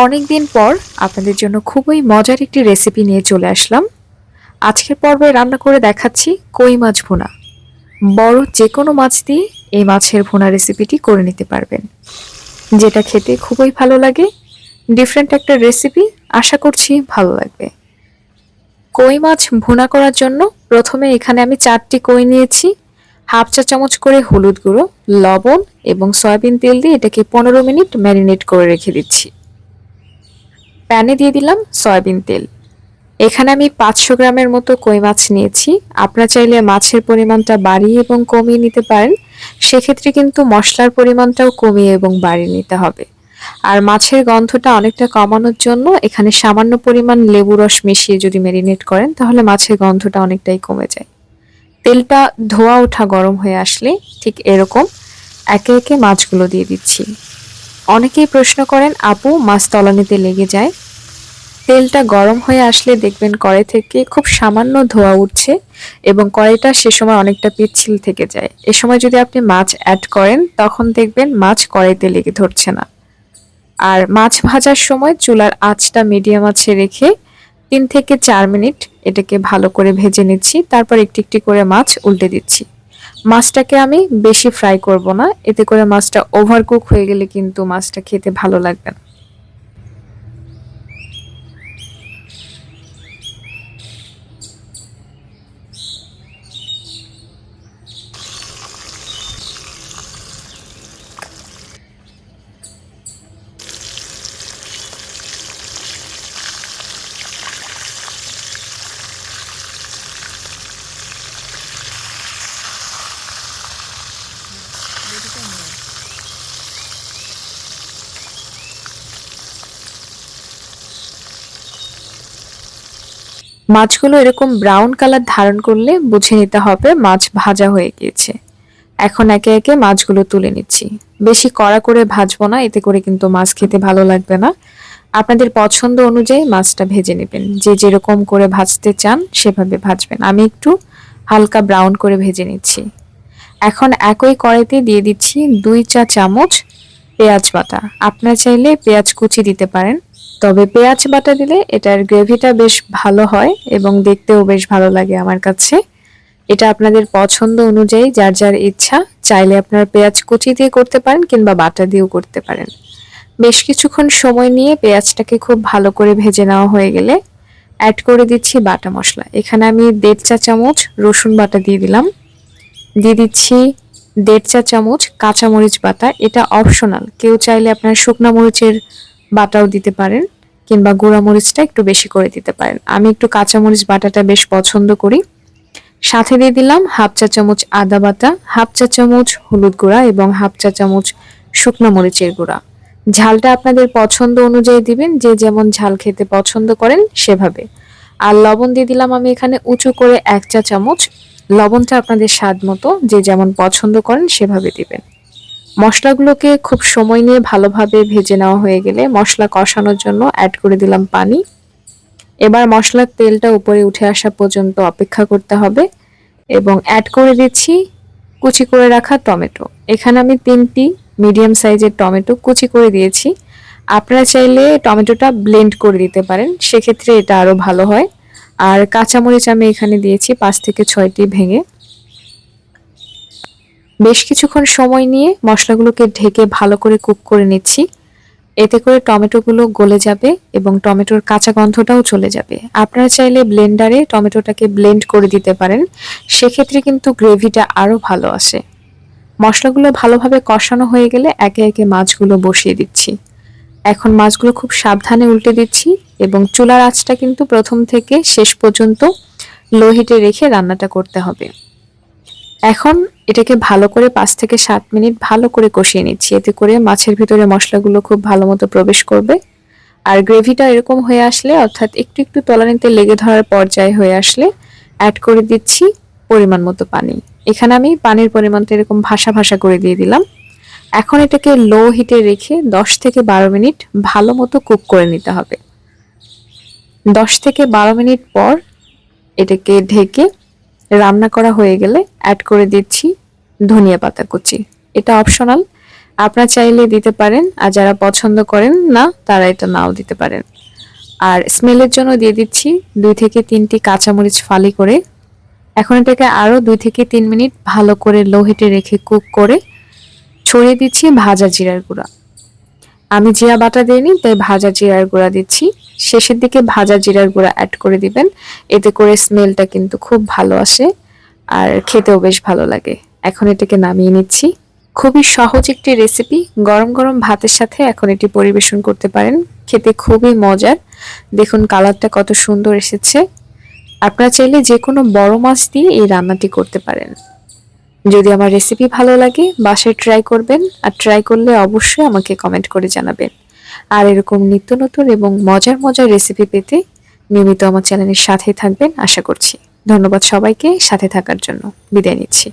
অনেক দিন পর আপনাদের জন্য খুবই মজার একটি রেসিপি নিয়ে চলে আসলাম। আজকের পর্বে রান্না করে দেখাচ্ছি কই মাছ ভুনা। বড় যে কোনো মাছ দিয়ে এই মাছের ভুনা রেসিপিটি করে নিতে পারবেন। যেটা খেতে খুবই ভালো লাগে ডিফারেন্ট একটা রেসিপি আশা করছি ভালো লাগবে। কই মাছ ভুনা করার জন্য প্রথমে এখানে আমি চারটি কই নিয়েছি। হাফ চা চামচ করে হলুদ গুঁড়ো, লবণ এবং সয়াবিন তেল দিয়ে এটাকে পনেরো মিনিট ম্যারিনেট করে রেখে দিচ্ছি। প্যানে দিয়ে দিলাম সয়াবিন তেল। এখানে আমি পাঁচশো গ্রামের মতো কই মাছ নিয়েছি। আপনারা চাইলে মাছের পরিমাণটা বাড়িয়ে এবং কমিয়ে নিতে পারেন। সেক্ষেত্রে কিন্তু মশলার পরিমাণটাও কমিয়ে এবং বাড়িয়ে নিতে হবে। আর মাছের গন্ধটা অনেকটা কমানোর জন্য এখানে সামান্য পরিমাণ লেবু রস মিশিয়ে যদি ম্যারিনেট করেন, তাহলে মাছের গন্ধটা অনেকটাই কমে যায়। তেলটা ধোয়া ওঠা গরম হয়ে আসলে ঠিক এরকম একে একে মাছগুলো দিয়ে দিচ্ছি। অনেকেই প্রশ্ন করেন, আপু, মাছ তলানিতে লেগে যায় তেলটা গরম হয়ে আসলে দেখবেন কড়াই থেকে খুব সামান্য ধোয়া উঠছে এবং কড়াইটা সে সময় অনেকটা পিচ্ছিল থেকে যায়। এ সময় যদি আপনি মাছ অ্যাড করেন, তখন দেখবেন মাছ কড়াইতে লেগে ধরছে না। আর মাছ ভাজার সময় চুলার আঁচটা মিডিয়াম আছে রেখে তিন থেকে চার মিনিট এটাকে ভালো করে ভেজে নিচ্ছি, তারপর একটি একটি করে মাছ উল্টে দিচ্ছি। মাছটাকে আমি বেশি ফ্রাই করব না, এতে করে মাছটা ওভারকুক হয়ে গেলে কিন্তু মাছটা খেতে ভালো লাগবে না। মাছগুলো এরকম ব্রাউন কালার ধারণ করলে বুঝে নিতে হবে মাছ ভাজা হয়ে গিয়েছে। এখন একে একে মাছগুলো তুলে নিচ্ছি। বেশি কড়া করে ভাজবো না, এতে করে কিন্তু মাছ খেতে ভালো লাগবে না। আপনাদের পছন্দ অনুযায়ী মাছটা ভেজে নেবেন। যে যেরকম করে ভাজতে চান সেভাবে ভাজবেন। আমি একটু হালকা ব্রাউন করে ভেজে নিচ্ছি। এখন একই কড়াইতে দিয়ে দিচ্ছি দুই চা চামচ পেঁয়াজ বাটা। আপনারা চাইলে পেঁয়াজ কুচি দিতে পারেন। তবে পেঁয়াজ বাটা দিলে এটার গ্রেভিটা বেশ ভালো হয় এবং দেখতেও বেশ ভালো লাগে আমার কাছে। এটা আপনাদের পছন্দ অনুযায়ী যার যার ইচ্ছা চাইলে আপনার পেঁয়াজ কুচি দিয়ে করতে পারেন কিংবা বাটা দিয়েও করতে পারেন। বেশ কিছুক্ষণ সময় নিয়ে পেঁয়াজটাকে খুব ভালো করে ভেজে নেওয়া হয়ে গেলে অ্যাড করে দিচ্ছি বাটা মশলা। এখানে আমি দেড় চা চামচ রসুন বাটা দিয়ে দিলাম। দিয়ে দিচ্ছি দেড় চা চামচ কাঁচামরিচ বাটা। এটা অপশনাল কেউ চাইলে আপনার শুকনা মরিচের বাটাও দিতে পারেন কিংবা গুঁড়া মরিচটা একটু বেশি করে দিতে পারেন। আমি একটু কাঁচামরিচ বাটাটা বেশ পছন্দ করি। সাথে দিয়ে দিলাম হাফ চা চামচ আদা বাটা, হাফ চা চামচ হলুদ গুঁড়া এবং হাফ চা চামচ শুকনো মরিচের গুঁড়া। ঝালটা আপনাদের পছন্দ অনুযায়ী দিবেন, যে যেমন ঝাল খেতে পছন্দ করেন সেভাবে। আর লবণ দিয়ে দিলাম আমি এখানে উঁচু করে এক চা চামচ। লবণটা আপনাদের স্বাদ মতো যে যেমন পছন্দ করেন সেভাবে দিবেন। মশলাগুলোকে খুব সময় নিয়ে ভালোভাবে ভেজে নেওয়া হয়ে গেলে মশলা কষানোর জন্য অ্যাড করে দিলাম পানি। এবার মশলার তেলটা উপরে উঠে আসা পর্যন্ত অপেক্ষা করতে হবে এবং অ্যাড করে দিচ্ছি কুচি করে রাখা টমেটো। এখানে আমি তিনটি মিডিয়াম সাইজের টমেটো কুচি করে দিয়েছি। আপনারা চাইলে টমেটোটা ব্লেন্ড করে দিতে পারেন, সেক্ষেত্রে এটা আরও ভালো হয়। আর কাঁচামরিচ আমি এখানে দিয়েছি পাঁচ থেকে ছয়টি ভেঙে। বেশ কিছুক্ষণ সময় নিয়ে মশলাগুলোকে ঢেকে ভালো করে কুক করে নিচ্ছি। এতে করে টমেটোগুলো গলে যাবে এবং টমেটোর কাঁচা গন্ধটাও চলে যাবে। আপনারা চাইলে ব্লেন্ডারে টমেটোটাকে ব্লেন্ড করে দিতে পারেন। সেক্ষেত্রে কিন্তু গ্রেভিটা আরও ভালো আসে। মশলাগুলো ভালোভাবে কষানো হয়ে গেলে একে একে মাছগুলো বসিয়ে দিচ্ছি। এখন মাছগুলো খুব সাবধানে উল্টে দিচ্ছি এবং চুলার আঁচটা কিন্তু প্রথম থেকে শেষ পর্যন্ত লো হিটে রেখে রান্নাটা করতে হবে। এখন এটাকে ভালো করে পাঁচ থেকে সাত মিনিট ভালো করে কষিয়ে নিচ্ছি। এতে করে মাছের ভিতরে মশলাগুলো খুব ভালো মতো প্রবেশ করবে। আর গ্রেভিটা এরকম হয়ে আসলে, অর্থাৎ একটু একটু তলানিতে লেগে ধরার পর্যায়ে হয়ে আসলে অ্যাড করে দিচ্ছি পরিমাণ মতো পানি। এখানে আমি পানির পরিমাণটা এরকম ভাসা ভাসা করে দিয়ে দিলাম। এখন এটাকে লো হিটে রেখে দশ থেকে বারো মিনিট ভালো মতো কুক করে নিতে হবে। দশ থেকে বারো মিনিট পর এটাকে ঢেকে রান্না করা হয়ে গেলে অ্যাড করে দিচ্ছি ধনিয়া পাতা কুচি। এটা অপশনাল আপনারা চাইলে দিতে পারেন, আর যারা পছন্দ করেন না, তারা এটা নাও দিতে পারেন। আর স্মেলের জন্য দিয়ে দিচ্ছি দুই থেকে তিনটি কাঁচামরিচ ফালি করে। এখন এটাকে আরও দুই থেকে তিন মিনিট ভালো করে লো হিটে রেখে কুক করে, ছড়িয়ে দিচ্ছি ভাজা জিরার গুঁড়া। আমি জিরা বাটা দিইনি তাই ভাজা জিরার গুঁড়া দিচ্ছি। শেষের দিকে ভাজা জিরার গুঁড়া অ্যাড করে দিবেন। এতে করে স্মেলটা কিন্তু খুব ভালো আসে আর খেতেও বেশ ভালো লাগে। এখন এটাকে নামিয়ে নিচ্ছি। খুবই সহজ একটি রেসিপি গরম গরম ভাতের সাথে এখন এটি পরিবেশন করতে পারেন। খেতে খুবই মজার। দেখুন কালারটা কত সুন্দর এসেছে। আপনারা চাইলে যে কোনো বড় মাছ দিয়ে এই রান্নাটি করতে পারেন। যদি আমার রেসিপি ভালো লাগে, বাসায় ট্রাই করবেন আর ট্রাই করলে অবশ্যই আমাকে কমেন্ট করে জানাবেন। আর এরকম নিত্য নতুন এবং মজার মজার রেসিপি পেতে নিয়মিত আমার চ্যানেলের সাথে থাকবেন, আশা করছি। ধন্যবাদ সবাইকে, সাথে থাকার জন্য। বিদায় নিচ্ছি।